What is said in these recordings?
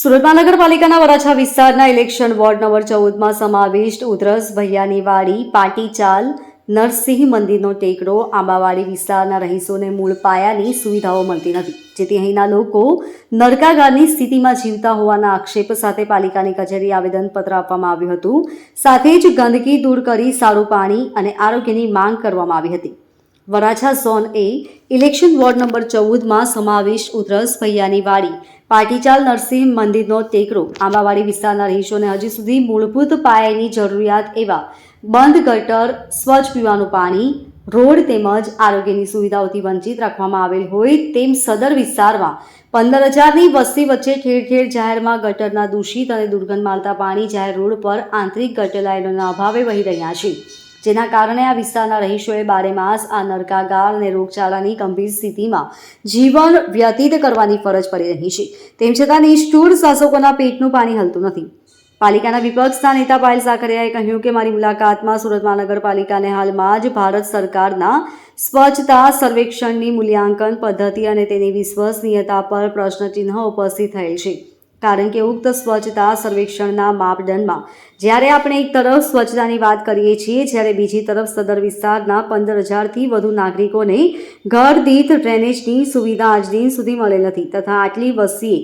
સુરત મહાનગરપાલિકાના વરાછા વિસ્તારના election ward number ચૌદમાં સમાવિષ્ટ ઉધરસ ભૈયાની વાડી, પાટીચાલ, નરસિંહ મંદિરનો ટેકરો આંબાવાડી વિસ્તારના રહીશોને મૂળ પાયાની સુવિધાઓ મળતી નથી. જેથી અહીંના લોકો નરકાગારની સ્થિતિમાં જીવતા હોવાના આક્ષેપ સાથે પાલિકાની કચેરી આવેદનપત્ર આપવામાં આવ્યું હતું. સાથે જ ગંદકી દૂર કરી સારું પાણી અને આરોગ્યની માંગ કરવામાં આવી હતી. વરાછા ઝોન એ ઇલેક્શન વોર્ડ નંબર ચૌદમાં સમાવેશ ઉધરસ ભૈયાની વાડી. પાટીચાલ નરસિંહ મંદિરનો ટેકરો. આંબાવાડી વિસ્તારના રહીશોને હજી સુધી મૂળભૂત પાયાની જરૂરિયાત એવા બંધ ગટર, સ્વચ્છ પીવાનું પાણી, રોડ તેમજ આરોગ્યની સુવિધાઓથી વંચિત રાખવામાં આવેલ હોય તેમ સદર વિસ્તારમાં પંદર હજારની વસ્તી વચ્ચે ઠેર ઠેર જાહેરમાં ગટરના દૂષિત અને દુર્ગંધ મારતા પાણી જાહેર રોડ પર આંતરિક ગટર લાઇનોના અભાવે વહી રહ્યા છે. જેના કારણે આ વિસ્તારના રહીશોએ બારેમાસ આ નરકાગાર અને રોગચાળાની ગંભીર સ્થિતિમાં જીવન વ્યતીત કરવાની ફરજ પડી રહી છે. તેમ છતાં નિષ્ઠુર શાસકોના પેટનું પાણી હલતું નથી. પાલિકાના વિપક્ષના નેતા પાયલ સાકરિયાએ કહ્યું કે, મારી મુલાકાતમાં સુરત મહાનગરપાલિકાને હાલમાં જ ભારત સરકારના સ્વચ્છતા સર્વેક્ષણની મૂલ્યાંકન પદ્ધતિ અને તેની વિશ્વસનીયતા પર પ્રશ્નચિહ્ન ઉપસ્થિત થયેલ છે. કારણ કે ઉક્ત સ્વચ્છતા સર્વેક્ષણના માપદંડમાં જ્યારે આપણે એક તરફ સ્વચ્છતાની વાત કરીએ છીએ, જ્યારે બીજી તરફ સદર વિસ્તારના પંદર હજારથી વધુ નાગરિકોને ઘર, દીઠ ડ્રેનેજની સુવિધા આજ દિન સુધી મળેલ નથી તથા આટલી વસ્તીએ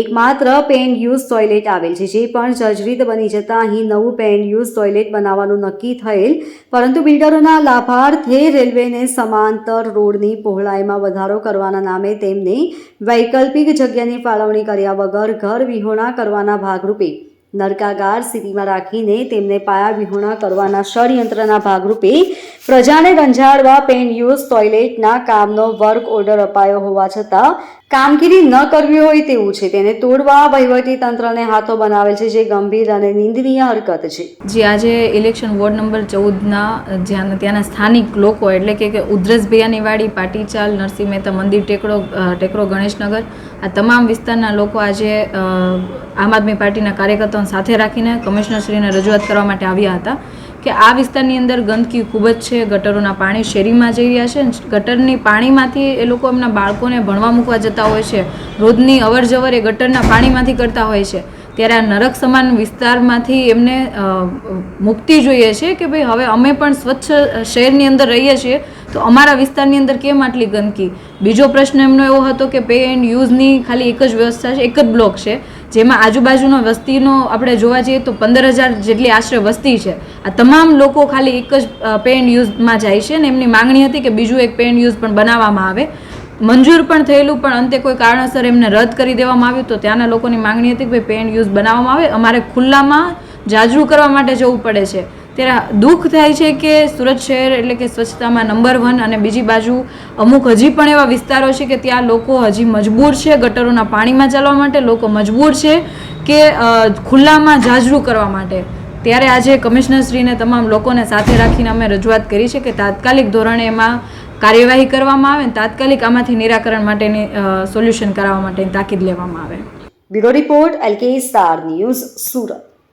એકમાત્ર પેન યુઝ ટોયલેટ આવેલ છે, જે પણ જર્જરિત બની જતાં અહીં નવું પેન યુઝ ટોયલેટ બનાવવાનું નક્કી થયેલ. પરંતુ બિલ્ડરોના લાભાર્થે રેલવેને સમાંતર રોડની પહોળાઈમાં વધારો કરવાના નામે તેમને વૈકલ્પિક જગ્યાની ફાળવણી કર્યા વગર ઘર વિહોણા કરવાના ભાગરૂપે નરકાગાર સ્થિતિમાં રાખીને તેમને પાયા વિહોણા કરવાના ષડયંત્રના ભાગરૂપે પ્રજાને રંજાડવા પેન યુઝ, ટોયલેટના કામનો વર્ક ઓર્ડર અપાયો હોવા છતાં કામગીરી ન કરવી હોય તેવું છે. તેને તોડવા વહીવટી તંત્રને હાથો બનાવેલ છે, જે ગંભીર અને નિંદનીય હરકત છે. જે, આજે ઇલેક્શન વોર્ડ નંબર ચૌદના, જ્યાં ત્યાંના સ્થાનિક લોકો એટલે કે ઉધરસ ભૈયાની પાટીચાલ, નરસિંહ મહેતા મંદિર ટેકડો ટેકરો ગણેશનગર, આ તમામ વિસ્તારના લોકો આજે આમ આદમી પાર્ટીના કાર્યકર્તાઓને સાથે રાખીને કમિશનરશ્રીને રજૂઆત કરવા માટે આવ્યા હતા. કે આ વિસ્તારની અંદર ગંદકી ખૂબ જ છે, ગટરોના પાણી શેરીમાં જઈ રહ્યા છે, ગટરની પાણીમાંથી એ લોકો એમના બાળકોને ભણવા મૂકવા જતા હોય છે, રોજની અવર જવર એ ગટરના પાણીમાંથી કરતા હોય છે. ત્યારે આ નરક સમાન વિસ્તારમાંથી એમને મુક્તિ જોઈએ છે કે ભાઈ હવે અમે પણ સ્વચ્છ શહેરની અંદર રહીએ છીએ, તો અમારા વિસ્તારની અંદર કેમ આટલી ગંદકી? બીજો પ્રશ્ન એમનો એવો હતો કે પે એન્ડ યુઝની ખાલી એક જ વ્યવસ્થા છે, એક જ બ્લોક છે. જેમાં આજુબાજુનો વસ્તીનો આપણે જોવા જઈએ તો પંદર હજાર જેટલી આશરે વસ્તી છે. આ તમામ લોકો ખાલી એક જ પેન યુઝમાં જાય છે અને એમની માંગણી હતી કે બીજું એક પેન યુઝ પણ બનાવવામાં આવે. મંજૂર પણ થયેલું, પણ અંતે કોઈ કારણસર એમને રદ કરી દેવામાં આવ્યું તો ત્યાંના લોકોની માંગણી હતી કે ભાઈ પેન યુઝ બનાવવામાં આવે. અમારે ખુલ્લામાં જાજરૂ કરવા માટે જવું પડે છે. ત્યારે દુઃખ થાય છે કે સુરત શહેર એટલે કે સ્વચ્છતામાં નંબર વન અને બીજી બાજુ અમુક હજી પણ એવા વિસ્તારો છે કે ત્યાં લોકો હજી મજબૂર છે ગટરોના પાણીમાં ચાલવા માટે, લોકો મજબૂર છે કે ખુલ્લામાં જાજરૂ કરવા માટે. ત્યારે આજે કમિશનરશ્રીને તમામ લોકોને સાથે રાખીને અમે રજૂઆત કરી છે કે તાત્કાલિક ધોરણે એમાં કાર્યવાહી કરવામાં આવે અને તાત્કાલિક આમાંથી નિરાકરણ માટેની સોલ્યુશન કરાવવા માટેની તાકીદ લેવામાં આવે. Bureau report LK star news Surat.